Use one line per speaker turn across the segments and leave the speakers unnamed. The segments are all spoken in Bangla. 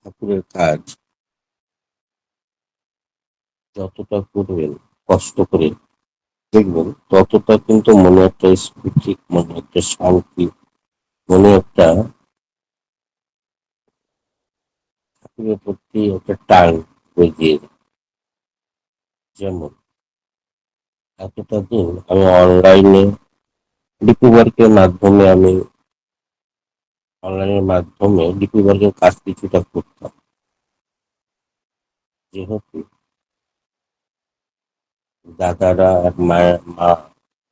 ঠাকুরের কাজ যতটা করবেন, কষ্ট করে দেখবেন, ততটা কিন্তু মনে একটা স্ফূর্তি, মনে একটা শান্তি, মনে একটা ঠাকুরের প্রতি একটা টান হয়ে গিয়ে যেমন, এতটা দিন আমি অনলাইনে ডিপি ওয়ার্কের মাধ্যমে আমি অনলাইনের মাধ্যমে ওয়ার্কের কাজ কিছুটা করতাম। যেহেতু দাদারা মায়ের মা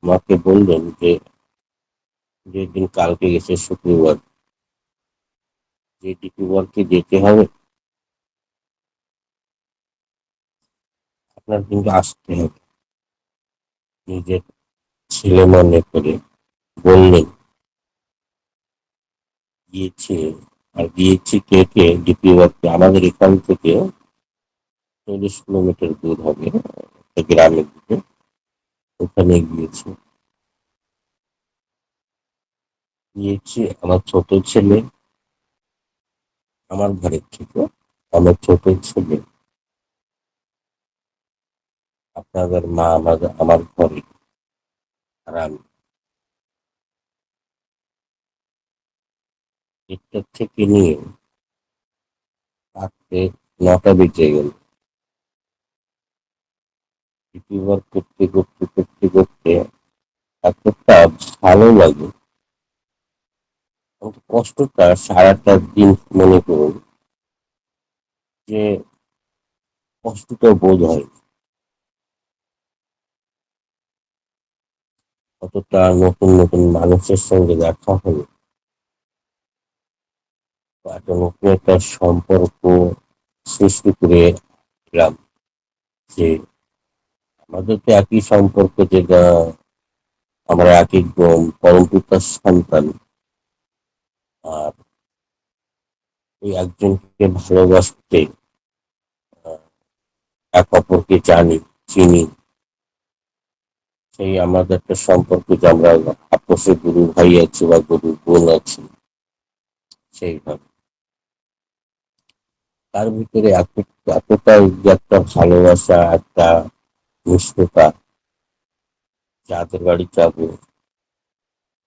আমাকে বললেন যে, যেদিন কালকে গেছে শুক্রবার, যে ডিপি ওয়ার্কে যেতে হবে, আপনার কিন্তু আসতে হবে। নিজের ছেলে মনে করে বললেন গিয়েছি আর গিয়েছি কে কে? ডিপি ওয়ার্কে আমাদের এখান থেকে চল্লিশ কিলোমিটার দূর হবে গ্রামের দিকে। ওখানে গিয়েছি। গিয়েছি আমার ছোট ছেলে, আমার ঘরের থেকে আমার ছোট ছেলে। আপনাদের মা, আমাদের, আমার ঘরে। আর আমি। একটা থেকে নিয়ে রাত্রে নটা বেজে গেল। করতে করতে করতে করতে এতটা ভালো লাগে। কষ্টটা সারাটা দিন মনে করুন যে কষ্টটা বোধ হয় কতটা নতুন নতুন মানুষের সঙ্গে দেখা হলো। একটা সম্পর্ক সৃষ্টি করে দিলাম যে আমাদের তো একই সম্পর্ক যেটা আমরা একই গ- পরম পিতার সন্তান। আর ওই একজনকে ভালোবাসতে এক অপরকে জানি, চিনি, সেই আমাদের একটা সম্পর্ক যে আমরা আপসে গুরু ভাই আছি বা গুরু বোন আছি, সেইভাবে। তার ভিতরে এত এতটা যে একটা ভালোবাসা, একটা মিষ্টতা যাদের বাড়ি যাব,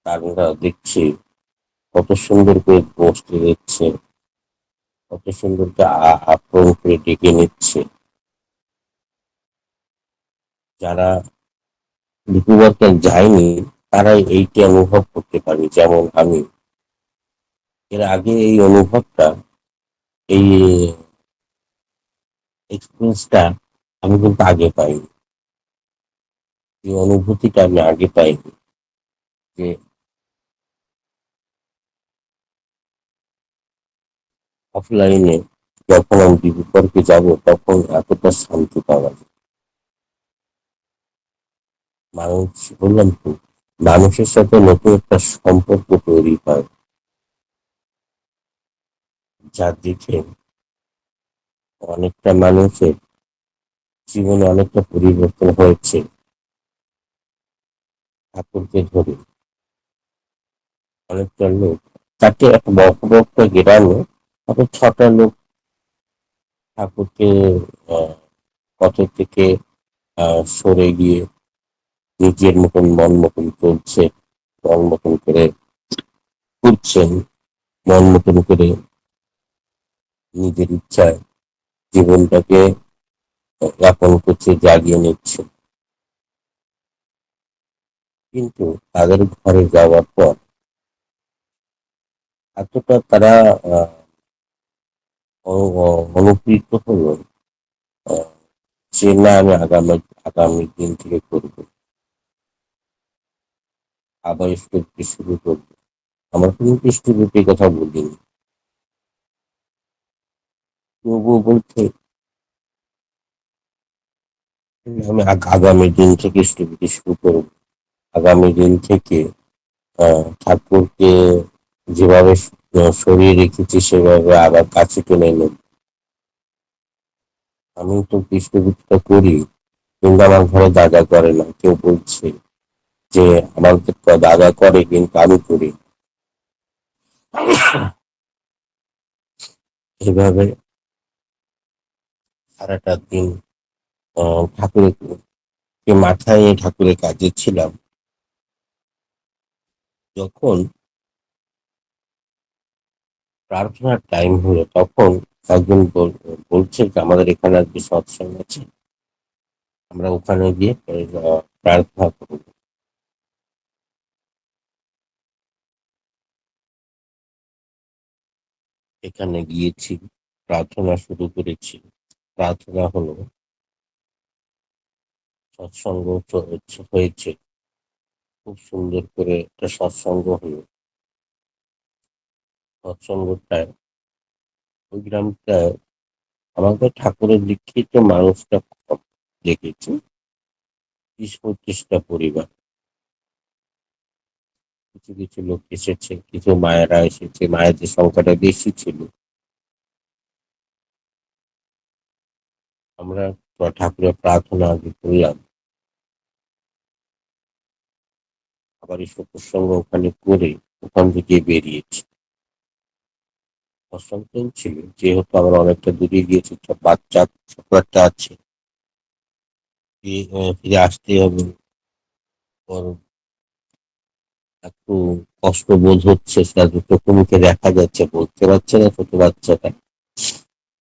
তারা দেখছি কত সুন্দর করে বসতে দিচ্ছে, কত সুন্দর করে আ- আপ্যায়ন করে ডেকে নিচ্ছে। যারা লিপিবর্তে যায়নি তারা এইটি অনুভব করতে পারে যেমন আমি। এর আগে এই অনুভবটা এই এক্সপিরিয়েন্সটা আমি কিন্তু আগে পাইনি। এই অনুভূতিটা আমি আগে পাইনি যে অফলাইনে যখন আমি বিপর্কে যাব, তখন এতটা শান্তি পাওয়া যায়। মানুষ বললাম তো, মানুষের সাথে নতুন একটা সম্পর্ক তৈরি হয়। যা দেখে অনেকটা মানুষের জীবনে অনেকটা পরিবর্তন হয়েছে ঠাকুরকে ধরে। অনেকটা লোক তাকে বড় একটা গ্রামে হয়তো ছটা লোক ঠাকুরকে আহ, পথ থেকে সরে গিয়ে নিজের মতন মন মতন চলছে মন মতন করে ঘুরছেন মন মতন করে নিজের ইচ্ছায় জীবনটাকে যাপন করছে, জাগিয়ে নিচ্ছে। কিন্তু তাদের ঘরে যাওয়ার পর এতটা তারা অনুপ্রীত হলো যে না, আমি আগামী আগামী দিন থেকে করব। আবার স্কুলটি শুরু করব। আমার কোনো স্টুডেন্টের কথা বলিনি। তবুও আমি আগ- আগামী দিন থেকে স্টুডেন্ট শুরু করব। আগামী দিন থেকে ঠাকুরকে যেভাবে সরিয়ে রেখেছি, সেভাবে আবার কাছে টেনে নেব। আমি তো কৃষ্ণবৃত্তিটা করি, কিন্তু আমার ঘরে দাদা করে না। কেউ বলছে যে, আমার দাদা করে, কিন্তু আমি করি এভাবে সারাটা দিন ঠাকুরের মাথায় নিয়ে ঠাকুরের কাজে ছিলাম। যখন প্রার্থনার টাইম হলো, তখন একজন বল- বলছে যে, আমাদের এখানে আজকে সৎসঙ্গ আছে। আমরা ওখানে গিয়ে প্রার্থনা করব। এখানে গিয়েছি, প্রার্থনা শুরু করেছি। প্রার্থনা হলো, সৎসঙ্গ হয়েছে। খুব সুন্দর করে একটা সৎসঙ্গ হলো। সৎসঙ্গটায় ওই গ্রামটায় আমাদের ঠাকুরের দীক্ষিত মানুষটা কম দেখেছি বিশ পঁচিশটা পরিবার। কিছু কিছু লোক এসেছে, কিছু মায়েরা এসেছে, মায়েদের সংখ্যাটা বেশি ছিল। আমরা ঠাকুরের প্রার্থনা আগে করলাম। আবার এই সৎসঙ্গ ওখানে করে ওখান থেকে বেরিয়েছি। সৎসঙ্গ ছিল, যেহেতু আমরা অনেকটা দূরে গিয়েছি বাচ্চা একটা আছে। ফিরে আসতে হবে। একটু কষ্ট বোধ হচ্ছে, সেটা দুটো মুখে দেখা যাচ্ছে বলতে পারছে না ছোট বাচ্চাটা।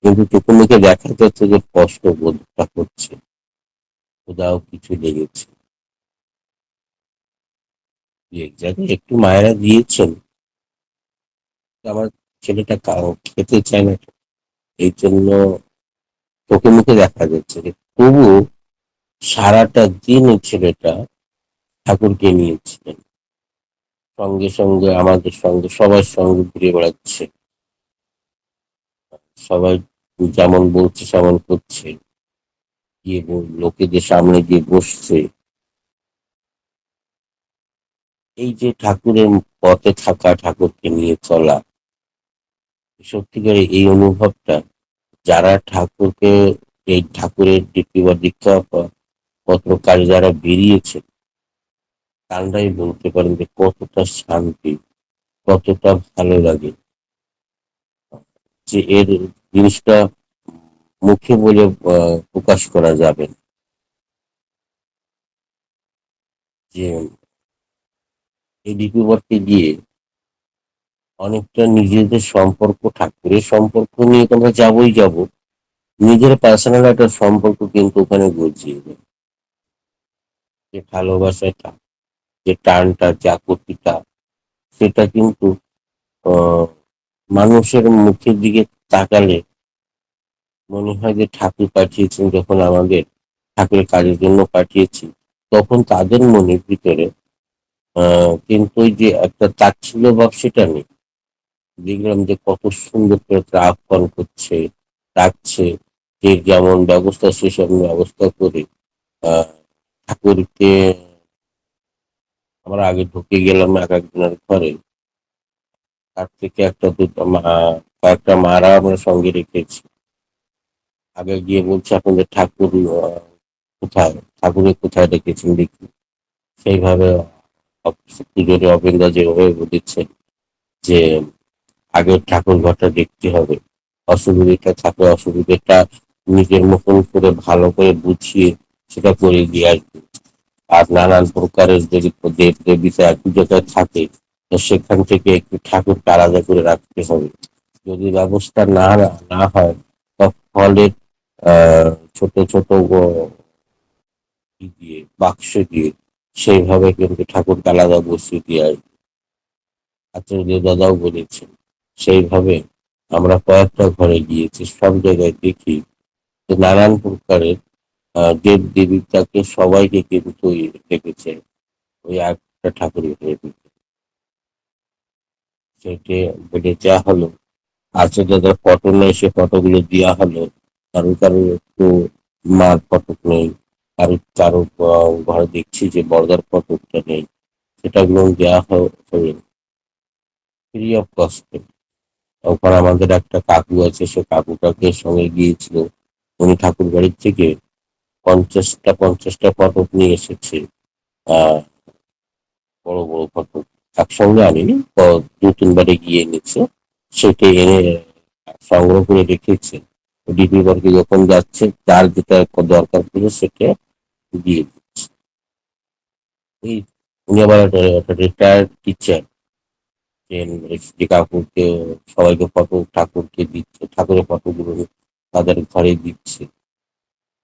কিন্তু চোখে মুখে দেখা যাচ্ছে যে কষ্ট বোধটা করছে কোথাও কিছু লেগেছে। একটু মায়েরা দিয়েছেন, আমার ছেলেটা খেতে চায় না, এই জন্য চোখে মুখে দেখা যাচ্ছে যে তবু সারাটা দিন ছেলেটা ঠাকুরকে নিয়েছিলেন। সঙ্গে সঙ্গে, আমাদের সঙ্গে, সবার সঙ্গে ঘুরে বেড়াচ্ছে। সবাই যেমন বলছে সেমন করছে। গিয়ে লোকেদের সামনে গিয়ে বসছে। এই যে ঠাকুরের পথে থাকা, ঠাকুরকে নিয়ে চলা সত্যিকারে এই অনুভবটা, যারা ঠাকুরকে, এই ঠাকুরের দীপ্তি বা দীক্ষা পত্রকারী যারা বেরিয়েছে, তারাই বলতে পারেন যে কতটা শান্তি, কতটা ভালো লাগে। যে এর জিনিসটা মুখে বলে প্রকাশ করা যাবে যে এই ডিপিবর্তে গিয়ে অনেকটা নিজেদের সম্পর্ক ঠাকুরের সম্পর্ক নিয়ে তো আমরা যাবোই যাব। নিজের পার্সোনাল একটা সম্পর্ক কিন্তু ওখানে গজিয়ে দেয় যে ভালোবাসাটা যে টানটা আকর্ষিতা সেটা কিন্তু আহ, মানুষের মুখের দিকে তাকালে মনে হয় যে ঠাকুর পাঠিয়েছেন যখন আমাদের ঠাকুরের কাজের জন্য পাঠিয়েছি, তখন তাদের মনের ভিতরে কিন্তু ওই যে একটা তাচ্ছিল্য ভাব সেটা নেই। দেখলাম যে কত সুন্দর করে তারা আহ্বান করছে, ডাকছে, যে যেমন ব্যবস্থা সেসব ব্যবস্থা করে ঠাকুরকে আমরা আগে ঢুকে গেলাম এক একজনের ঘরে। তার থেকে একটা দুটো কয়েকটা মারা আমরা সঙ্গে রেখেছি। আগে গিয়ে বলছে আপনাদের ঠাকুর কোথায়? ঠাকুরের কোথায় রেখেছেন দেখি? সেইভাবে পুজোর অবিন্দা যেভাবে দিচ্ছেন যে আগে ঠাকুর ঘরটা দেখতে হবে। অসুবিধাটা থাকে, অসুবিধাটা নিজের মতন করে ভালো করে বুঝিয়ে সেটা করে দিয়ে আসবে। আর নানান প্রকারের যদি দেব একই জায়গায় থাকে তো সেখান থেকে একটু ঠাকুরকে আলাদা করে রাখতে হবে। যদি ব্যবস্থা না না হয় আহ, ছোট ছোট দিয়ে, বাক্স দিয়ে সেইভাবে কিন্তু ঠাকুরকে আলাদা বসিয়ে দিয়ে আসবে। আচার্য দাদাও বলেছেন, সেইভাবে আমরা কয়েকটা ঘরে গিয়েছি, সব জায়গায় দেখি যে নানান প্রকারের দেব দেবিতাকে সবাইকে কিন্তু ওই রেখেছে ওই একটা ঠাকুরের ভেতরে সেটে বেড়ে দেওয়া হলো। আছে যাদের ফটো নেই, সে ফটোগুলো দেওয়া হলো। কারও কারও একটু মার ফটো নেই। কারও কারও ঘরে দেখছি যে বর্দার ফটোটা নেই। সেটাগুলো দেওয়া হলো। ফ্রি অফ কস্টে ওখানে আমাদের একটা কাকু আছে, সে কাকুটাকে সঙ্গে গিয়েছিল। উনি ঠাকুর বাড়ির থেকে পঞ্চাশটা পঞ্চাশটা ফটো নিয়ে এসেছে। বড় বড় ফটো একসঙ্গে আনিনি দু তিনবারে গিয়ে নিচ্ছে সেটা এনে সংগ্রহ করে রেখেছে। ডিপি ওয়ার্কে যখন যাচ্ছে, যার যেটা দরকার ছিল সেটা দিয়ে দিচ্ছে। এই উনি আবার রিটায়ার্ড টিচার যে কাকুরকে সবাইকে ফটো ঠাকুরকে দিচ্ছে, ঠাকুরের ফটোগুলো তাদের ঘরে দিচ্ছে।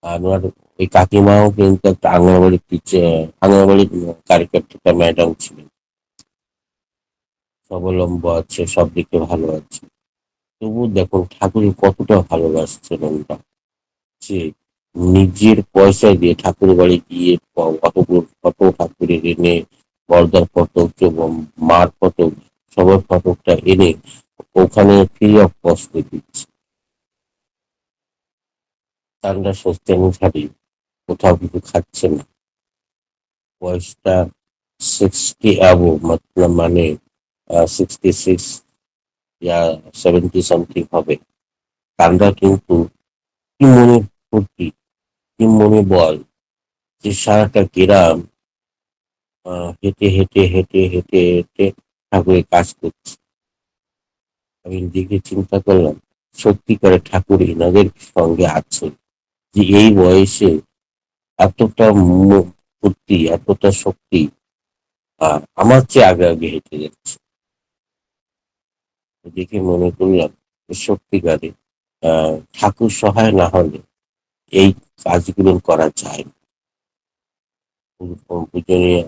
আর ওনার ওই কাকিমাও কিন্তু একটা আঙ্গনবাড়ির টিচার আঙ্গনবাড়ির কারিগর ম্যাডাম ছিলেন। স্বাবলম্ব আছে, সব দিকে ভালো আছে। তবু দেখুন, ঠাকুর কতটা ভালোবাসছেন ওনারা যে নিজের পয়সা দিয়ে ঠাকুর বাড়ি গিয়ে কতগুলো ফটো ঠাকুরের এনে বর্দার ফটক মার ফটক, সবার ফটকটা এনে ওখানে ফ্রি অফ কস্টে দিচ্ছে। তারা সত্যি অনুসারে কোথাও কিছু খাচ্ছে না। বয়সটা সিক্সটি অ্যাবো মানে সিক্সটি সিক্স সেভেন্টি সামথিং হবে। তারা কিন্তু কি মনে ফুর্তি কি মনে বল, যে সারাটা গ্রাম হেঁটে হেঁটে হেঁটে হেঁটে হেঁটে ঠাকুরের কাজ করছে। আমি দিকে চিন্তা করলাম সত্যিকারে ঠাকুর এনাদের সঙ্গে আছে যে এই বয়সে এতটা ফুর্তি এতটা শক্তি আমার চেয়ে আগে আগে হেঁটে যাচ্ছে। দেখে মনে করলাম সত্যিকারে ঠাকুর সহায় না হলে এই কাজগুলো করা যায় পূজনীয়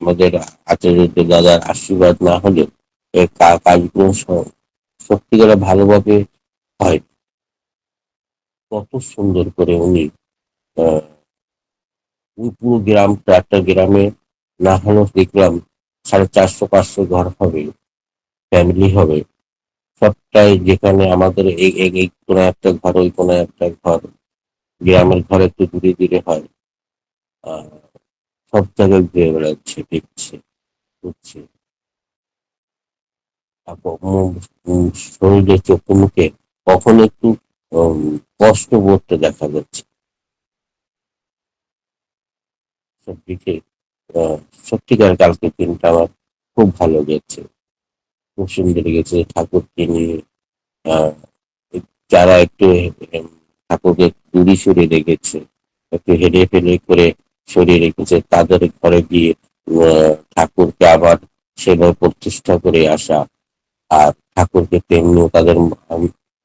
আমাদের আচার্য দাদার আশীর্বাদ না হলে এই কাজগুলো সত্যিকারে ভালোভাবে হয় কত সুন্দর করে উনি পুরো গ্রামটা একটা গ্রামে না হলেও দেখলাম সাড়ে চারশো, পাঁচশো ঘর হবে ফ্যামিলি হবে। সবটাই যেখানে আমাদের এই এই কোনো একটা ঘর, ওই কোনো একটা ঘর, গ্রামের ঘর একটু দূরে দূরে হয়। সব জায়গায় ঘুরে বেড়াচ্ছে, দেখছে, বুঝছে। শরীরের চোখে মুখে কখন একটু কষ্ট বোধটা দেখা যাচ্ছে। সব দিকে সত্যিকার কালকে দিনটা আমার খুব ভালো গেছে। খুব সুন্দর গেছে, ঠাকুরকে নিয়ে যারা একটু ঠাকুরকে দূরি সরে রেখেছে, একটু হেঁটে ফেলে করে সরিয়ে রেখেছে, তাদের ঘরে গিয়ে ঠাকুরকে আবার সেভাবে প্রতিষ্ঠা করে আসা। আর ঠাকুরকে তেমনি তাদের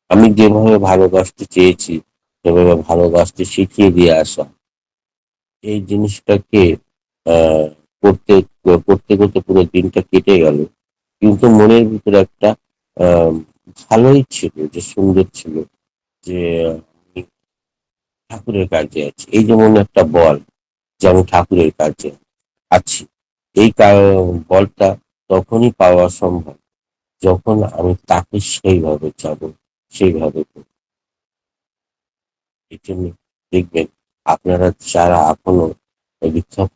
আমি যেভাবে ভালোবাসতে চেয়েছি, সেভাবে ভালোবাসতে শিখিয়ে দিয়ে আসা। এই জিনিসটাকে করতে করতে করতে পুরো দিনটা কেটে গেল। কিন্তু মনের ভিতরে একটা ভালোই ছিল, যে সুন্দর ছিল, যে ঠাকুরের কাজে আছে। এই যেমন একটা বল যেমন ঠাকুরের কাজে আছি। এই বলটা তখনই পাওয়া সম্ভব, যখন আমি তাকে সেইভাবে যাব সেইভাবে এই জন্য দেখবেন, আপনারা যারা এখনও বিক্ষোভ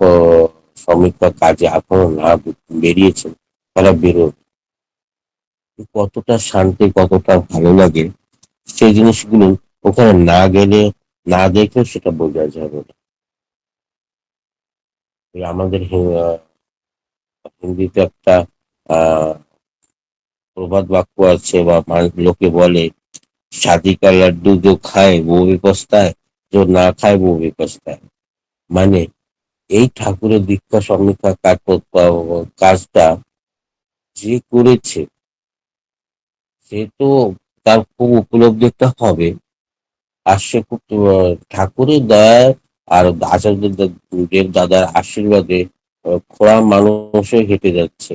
সমীক্ষা কাজে এখনও না বেরিয়েছেন তারা বেরো কতটা শান্তি, কতটা ভালো লাগে, সেই জিনিসগুলো ওখানে না গেলে, না দেখলেও সেটা বোঝা যাবে না। আমাদের হিন্দিতে একটা প্রবাদ বাক্য আছে বা লোকে বলে শাদি কা লাড্ডু যে খায়, বউ বিপস্তায়, যে না খায়, বউ বিপস্তায়। মানে এই ঠাকুরের দীক্ষা সমীক্ষা কাজটা যে করেছে, সে তো তার খুব উপলব্ধিটা হবে। আর সে খুব ঠাকুরের দয়ায় আর আচার্য দেব দাদার আশীর্বাদে খোড়া মানুষে হেঁটে যাচ্ছে।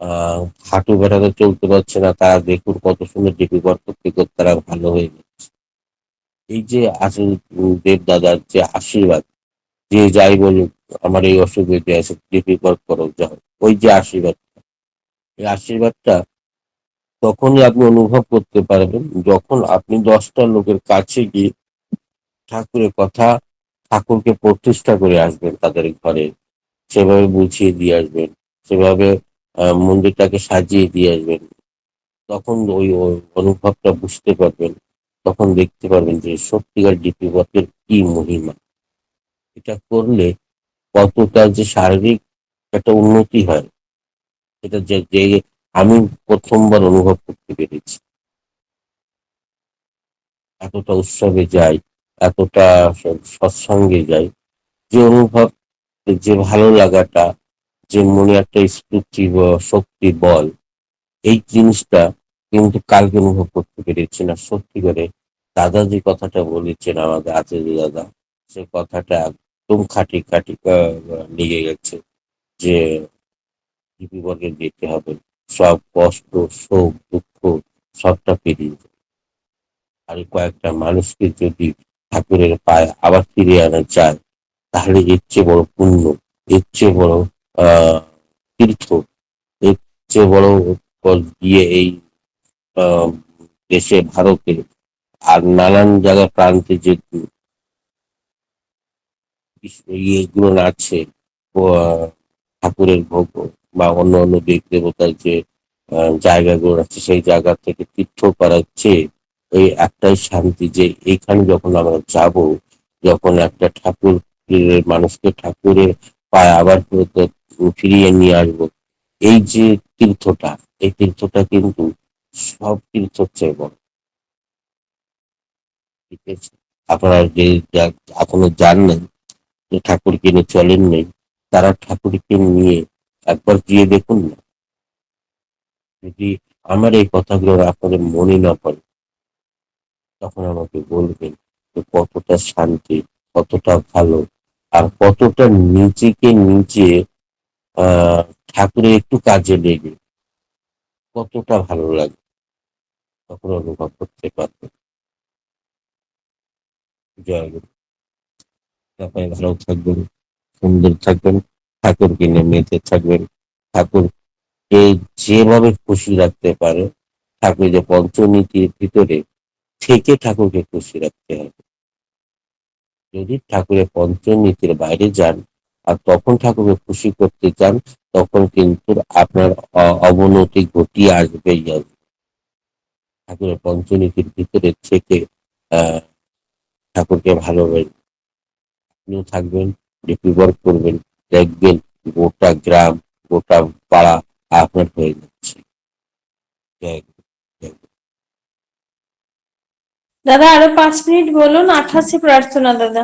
আহ, হাঁটু বেড়াতে চলতে পারছে না, তারা দেখুন কত সুন্দর ডিপি করতে করতে তারা ভালো হয়ে যাচ্ছে। এই যে আচার্য দেব দাদার যে আশীর্বাদ, যে যাই বলুক, আমার এই অসুবিধে আছে ডিপি করো, যাও। ওই যে আশীর্বাদ। এই আশীর্বাদটা তখনই আপনি অনুভব করতে পারবেন যখন আপনি দশটা লোকের কাছে গিয়ে ঠাকুরের কথা, ঠাকুরকে প্রতিষ্ঠা করে আসবেন তাদের ঘরে। সেভাবে বুঝিয়ে দিয়ে আসবেন, সেভাবে মন্দিরটাকে সাজিয়ে দিয়ে আসবেন। তখন ওই অনুভবটা বুঝতে পারবেন, তখন দেখতে পারবেন যে সত্যিকার ডিপি পথের কি মহিমা। এটা করলে কতটা যে শারীরিক একটা উন্নতি হয়। এটা যে যে আমি প্রথমবার অনুভব করতে পেরেছি। এতটা উৎসবে যাই, এতটা সৎসঙ্গে যাই, যে অনুভব, যে ভালো লাগাটা, যে মনে একটা স্ফূর্তি শক্তি, বল, এই জিনিসটা কিন্তু কালকে অনুভব করতে পেরেছি না। সত্যি করে দাদা যে কথাটা বলেছেন আমাদের আছে যে দাদা, সে কথাটা একদম খাটি খাটি লেগে গেছে যে বিপর্যয় যেতে হবে সব কষ্ট, শোক, দুঃখ, সবটা পেরিয়ে। আর কয়েকটা মানুষকে যদি ঠাকুরের পায়ে আবার ফিরিয়ে আনা যায়, তাহলে এর চেয়ে বড় পুণ্য, এর চেয়ে বড় তীর্থ, এর চেয়ে বড় গিয়ে এই দেশে ভারতে আর নানান জায়গা প্রান্তে যে ইয়েগুলো আছে ঠাকুরের ভোগ বা অন্য অন্য দেব দেবতার যে জায়গাগুলো আছে, সেই জায়গা থেকে তীর্থ করার চেয়ে এই একটাই শান্তি যে এইখানে যখন আমরা যাব, যখন একটা ঠাকুর মানুষকে ঠাকুরের পায়ে আবার ফিরিয়ে নিয়ে আসব, এই যে তীর্থটা, এই তীর্থটা কিন্তু সব তীর্থর চেয়ে বড়। ঠিক আছে? আপনারা যে এখনও জানলেন যে ঠাকুর কিনে চলেন নেই, তারা ঠাকুরকে নিয়ে একবার গিয়ে দেখুন না। যদি আমার এই কথাগুলো আপনাদের মনে না পড়ে, তখন আমাকে বলবেন যে কতটা শান্তি, কতটা ভালো, আর কতটা নিজেকে নিজে ঠাকুরের একটু কাজে লেগে। কতটা ভালো লাগে, তখন অনুভব করতে পারবেন জয় গুরু। ভালো থাকবেন, সুন্দর থাকবেন। ঠাকুরকে নিয়ে মেতে থাকবেন। ঠাকুরকে যেভাবে খুশি রাখতে পারে, ঠাকুর যে পঞ্চনীতির ভিতরে থেকে ঠাকুরকে খুশি রাখতে হবে। যদি ঠাকুরের পঞ্চনীতির বাইরে যান আর তখন ঠাকুরকে খুশি করতে চান, তখন কিন্তু আপনার অবনতি ঘটিয়ে আসবেই আসবে। ঠাকুরের পঞ্চনীতির ভিতরে থেকে ঠাকুরকে ভালোবাসবেন আপনিও থাকবেন ডিপি করবেন। দেখবেন গোটা গ্রাম গোটা পাড়া আপনার হয়ে যাচ্ছে।
দাদা আরও পাঁচ মিনিট বলুন আঠাশে প্রার্থনা দাদা।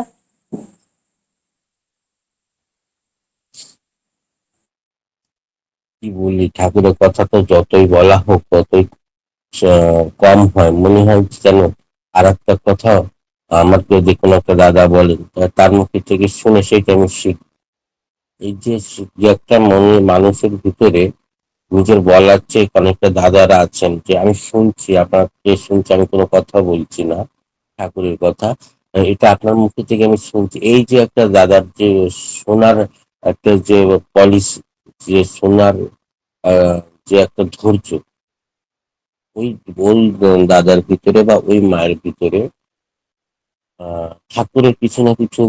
কি বলি ঠাকুরের কথা তো যতই বলা হোক ততই কম হয়। মনে হয় যেন আর একটা কথা আমার কেউ যে কোনো একটা দাদা বলেন তার মুখে থেকে শুনে সেটা আমি শিখ এই যে একটা মনে মানুষের ভিতরে নিজের বলার চেয়ে অনেকটা দাদারা আছেন যে আমি শুনছি আপনাকে শুনছি আমি কোনো কথা বলছি না ঠাকুরের কথা। এটা আপনার মুখে থেকে আমি শুনছি। এই যে একটা দাদার যে শোনার একটা যে পলিসি যে আহ, যে একটা ধৈর্য ওই ওই দাদার ভিতরে বা ওই মায়ের ভিতরে ঠাকুরের কিছু না কিছু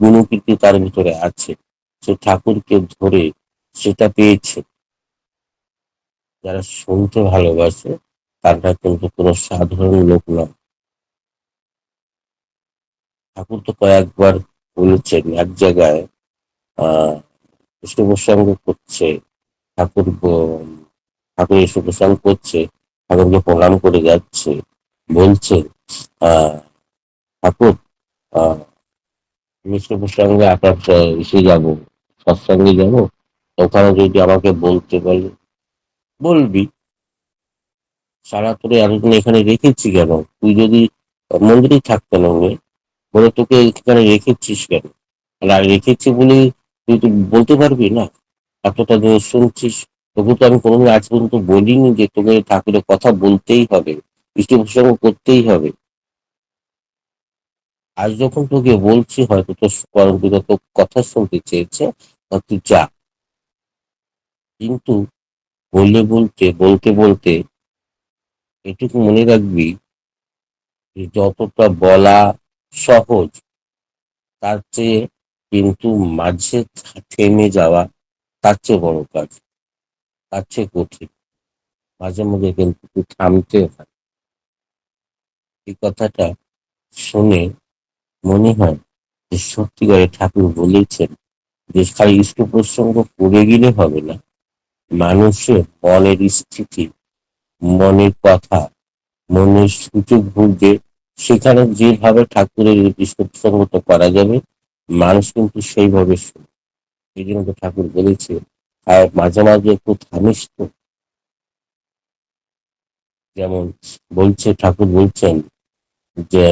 গুণকীর্তি তার ভিতরে আছে। সে ঠাকুরকে ধরে সেটা পেয়েছে। যারা শুনতে ভালোবাসে, তারা কিন্তু কোনো সাধারণ লোক নয়। ঠাকুর তো কয়েকবার বলেছেন, এক জায়গায় আহ কৃষ্ণ প্রসঙ্গ করছে, ঠাকুর ঠাকুর এসে প্রসঙ্গ করছে, ঠাকুরকে প্রণাম করে যাচ্ছে, বলছে আহ ঠাকুর আহ মিশ্র প্রসঙ্গে আপনার এসে যাব। সৎসঙ্গে যাব, ওখানে যদি আমাকে বলতে বলে, বলবি? সারা তোরে এতদিন এখানে রেখেছি কেন? তুই যদি মন্দিরেই থাকতেন উনি বলে তোকে এখানে রেখেছিস কেন? আর রেখেছি বলে তুই তো বলতে পারবি না? এতটা জিনিস শুনছিস, তবু তো আমি কোনোদিন আজ পর্যন্ত বলিনি যে তোকে ঠাকুরের কথা বলতেই হবে ইষ্ট করতেই হবে। আজ যখন তোকে বলছি, হয়তো তোর কথা শুনতে চেয়েছে তা তুই যা কিন্তু বললে বলতে বলতে বলতে এটুকু মনে রাখবি যে যতটা বলা সহজ, তার চেয়ে কিন্তু মাঝে থেমে যাওয়া তার চেয়ে বড় কাজ, তার চেয়ে কঠিন। মাঝে মাঝে কিন্তু থামতে হয়। এই কথাটা শুনে মনে হয় যে সত্যিকারে ঠাকুর বলেছেন যে খালি ইষ্ট প্রসঙ্গ করে গেলে হবে না। মানুষের মনের স্থিতি, মনের কথা, মনের সুযোগ বুঝে সেখানে যেভাবে ঠাকুরের সৎসঙ্গত করা যাবে, মানুষ কিন্তু সেইভাবে শুনবে। এই জন্য তো ঠাকুর বলেছে, আর মাঝে মাঝে একটু থামিস তো। যেমন বলছে, ঠাকুর বলছেন যে,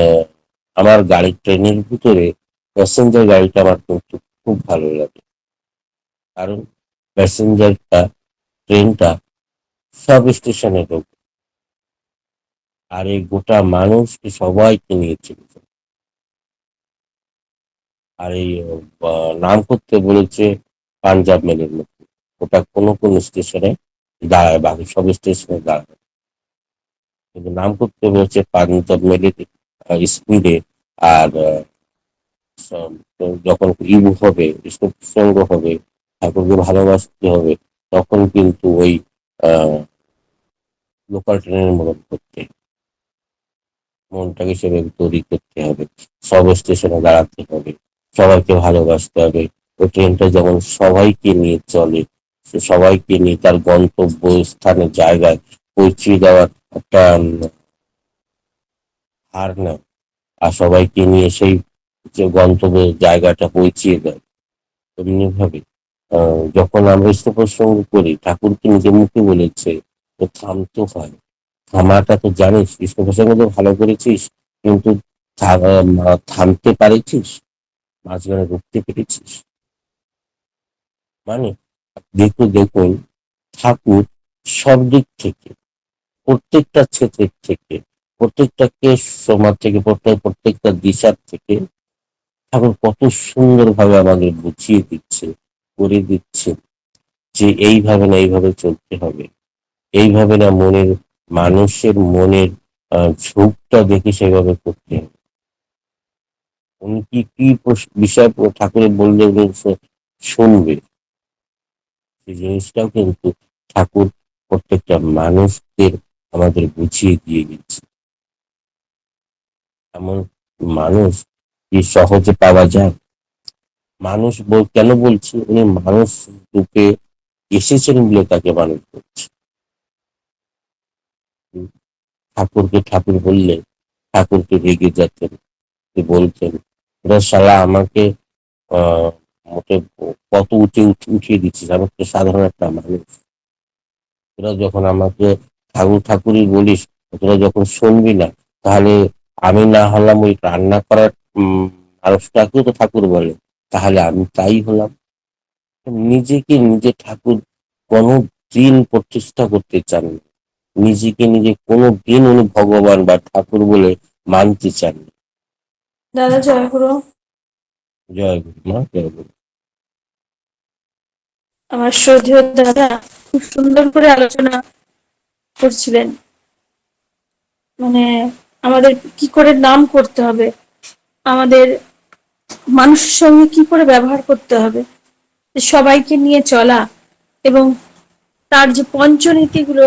আমার গাড়ি ট্রেনের ভিতরে প্যাসেঞ্জার গাড়িটা আমার কিন্তু খুব ভালো লাগে। কারণ প্যাসেঞ্জারটা, ট্রেনটা সব স্টেশনে ঢোকে। আর এই গোটা মানুষকে সবাইকে নিয়ে চলছে আর এই নাম করতে বলেছে পাঞ্জাব মেলের মধ্যে ওটা কোনো কোনো স্টেশনে দাঁড়ায়, বাকি সব স্টেশনে দাঁড়ায়। কিন্তু নাম করতে বলেছে পাঞ্জাব মেলের স্পিডে আর যখন ইউ হবে সঙ্গ হবে, ঠাকুরকে ভালোবাসতে হবে, তখন কিন্তু ওই লোকাল ট্রেনের মদত করতে, মনটাকে সেভাবে তৈরি করতে হবে, সব স্টেশনে দাঁড়াতে হবে, সবাইকে ভালোবাসতে হবে। ওই ট্রেনটা যেমন সবাইকে নিয়ে চলে, সে সবাইকে নিয়ে তার গন্তব্য স্থানে জায়গায় পৌঁছে দেওয়ার একটা হার নেয়। আর সবাইকে নিয়ে সেই যে গন্তব্যের জায়গাটা পৌঁছিয়ে দেয়। তেমনি ভাবে আহ, যখন আমরা প্রসঙ্গ করি ঠাকুরকে নিজে মুখে বলেছে তো থামতে হয় থামাটা তো জানিস কৃষ্ণ প্রসঙ্গ তো ভালো করেছিস কিন্তু থামতে পারেছিস? মাঝখানে রুখতে পেরেছিস? মানে দেখুন দেখুন ঠাকুর সব দিক থেকে প্রত্যেকটা ক্ষেত্রের থেকে প্রত্যেকটা কেস সমাজ থেকে প্রত্যেক প্রত্যেকটা দিশার থেকে ঠাকুর কত সুন্দরভাবে আমাদের বুঝিয়ে দিচ্ছে, করে দিচ্ছে যে এইভাবে না এইভাবে চলতে হবে। এইভাবে না মনের, মানুষের মনের ঝোঁকটা দেখে সেভাবে করতে হবে। উনি কি কি বিষয় ঠাকুরের বললে উনি শুনবে। সেই জিনিসটাও কিন্তু ঠাকুর প্রত্যেকটা মানুষদের আমাদের বুঝিয়ে দিয়ে গেছে এমন মানুষ কি সহজে পাওয়া যায়? মানুষ বল- কেন বলছি? উনি মানুষ রূপে এসেছেন বলে তাকে মানুষ হুম, ঠাকুরকে ঠাকুর বললে ঠাকুরকে রেগে যেতেন বলতেন ওরা শালা আমাকে মোটে কত উঠে উঠে উঠিয়ে দিচ্ছিস? আমি তো সাধারণ একটা মানুষ। তোরা যখন আমাকে ঠাকুর ঠাকুরই বলিস তোরা যখন শুনবি না তাহলে আমি না হলাম ওই রান্না করার মানুষটাকেও তো ঠাকুর বলে। তাহলে আমি তাই হলাম। নিজেকে নিজে ঠাকুর কোনো দিন প্রতিষ্ঠা করতে চান না। নিজেকে নিজে কোনো দিন উনি ভগবান বা ঠাকুর বলে মানতে চান না।
দাদা জয়গুরু
জয় গুরু মা জয় গুরু।
আমার শ্রদ্ধেয় দাদা খুব সুন্দর করে আলোচনা করছিলেন। মানে আমাদের কি করে নাম করতে হবে? আমাদের মানুষের সঙ্গে কি করে ব্যবহার করতে হবে? সবাইকে নিয়ে চলা এবং তার যে পঞ্চনীতিগুলো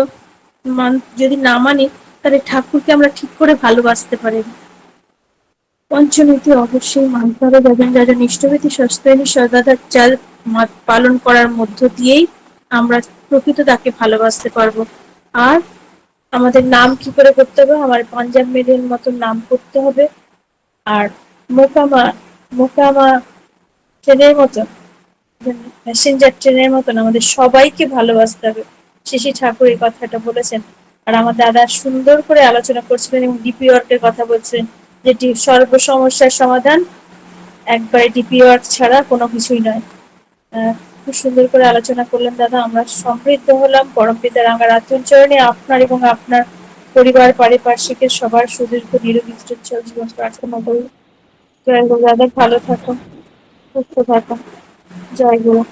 যদি না মানি, তাহলে ঠাকুরকে আমরা ঠিক করে ভালোবাসতে পারি পঞ্চনীতি অবশ্যই মানতে হবে। যাদের যারা নিষ্ঠভীতি সস্তায়নী সদাচার পালন করার মধ্য দিয়েই আমরা প্রকৃত তাকে ভালোবাসতে পারব। আর আমাদের নাম কি করে করতে হবে? আমার পাঞ্জাব মেলের মতো নাম করতে হবে। আর মোকামা মোকামা ট্রেনের মতো প্যাসেঞ্জার ট্রেনের মতন আমাদের সবাইকে ভালোবাসতে হবে। শিশি ঠাকুর এই কথাটা বলেছেন। আর আমার দাদা সুন্দর করে আলোচনা করছিলেন এবং ডিপি ওয়ার্কের কথা বলছিলেন যেটি সর্ব সমস্যার সমাধান একবারে ডিপি ওয়ার্ক ছাড়া কোনো কিছুই নয়। খুব সুন্দর করে আলোচনা করলেন দাদা। আমরা সমৃদ্ধ হলাম। পরমপিতা রাঙা রাতুল চরণে আপনার এবং আপনার পরিবার, পারিপার্শ্বিকের সবার সুদীর্ঘ নিরোগী জীবন প্রার্থনা করি জয় গুরু দাদা ভালো থাকো সুস্থ থাকো। জয় গুরু।